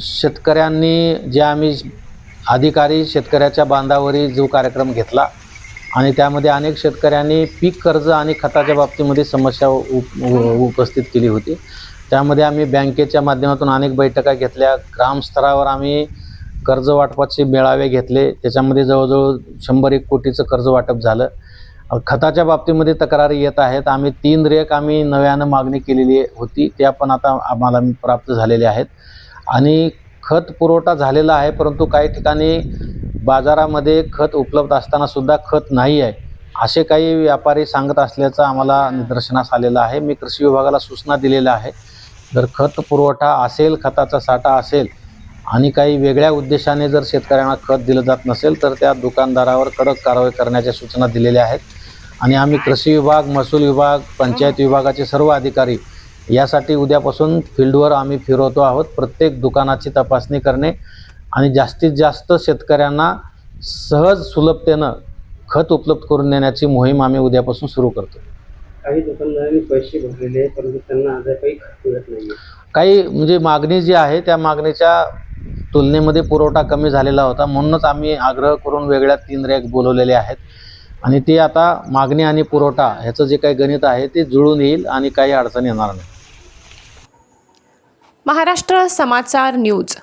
शेतकऱ्यांनी जे आम्ही अधिकारी शेतकऱ्याच्या बांधावरी जो कार्यक्रम घेतला आणि त्यामध्ये अनेक शेतकऱ्यांनी पीक कर्ज आणि खताच्या बाबतीमध्ये समस्या उप उपस्थित केली होती. त्यामध्ये आम्ही बँकेच्या माध्यमातून अनेक बैठका घेतल्या. ग्रामस्तरावर आम्ही कर्ज वाटपाचे मेळावे घेतले. त्याच्यामध्ये जवळजवळ शंभर एक कोटीचं कर्ज वाटप झालं. खताच्या बाबतीमध्ये तक्रारी येत आहेत. आम्ही तीन रेक आम्ही नव्यानं मागणी केलेली होती. त्या पण आता आम्हाला प्राप्त झालेल्या आहेत. आणि खत पुरवठा झालेला आहे परंतु काही ठिकाणी बाजारामध्ये खत उपलब्ध असताना सुद्धा खत नाही आहे. असे काही व्यापारी सांगत असल्याचं आम्हाला निदर्शनास आलेलं आहे. मी कृषी विभागाला सूचना दिलेल्या आहे जर खत पुरवठा असेल खताचा साठा असेल आणि काही वेगळ्या उद्देशाने जर शेतकऱ्यांना खत दिलं जात नसेल तर त्या दुकानदारावर कडक कारवाई करण्याच्या सूचना दिलेल्या आहेत. आणि आम्ही कृषी विभाग महसूल विभाग पंचायत विभागाचे सर्व अधिकारी यासाठी उद्यापासून फील्डवर आम्ही फिरवतो आहोत. प्रत्येक दुकानाची तपासणी करणे आणि जास्तीत जास्त शेतकऱ्यांना सहज सुलभतेनं खत उपलब्ध करून देण्याची मोहीम आम्ही उद्यापासून सुरू करतो. काही दुकानदारांनी पैसे भरलेले आहेत परंतु त्यांना आज काही खत मिळत नाही काही म्हणजे मागणी जी आहे त्या मागणीच्या तुलनेमध्ये पुरवठा कमी झालेला होता. म्हणूनच आम्ही आग्रह करून वेगळ्या तीन रॅक बोलवलेले आहेत. आणि ते आता मागणी आणि पुरवठा ह्याचं जे काही गणित आहे ते जुळून येईल आणि काही अडचण येणार नाही. महाराष्ट्र समाचार न्यूज.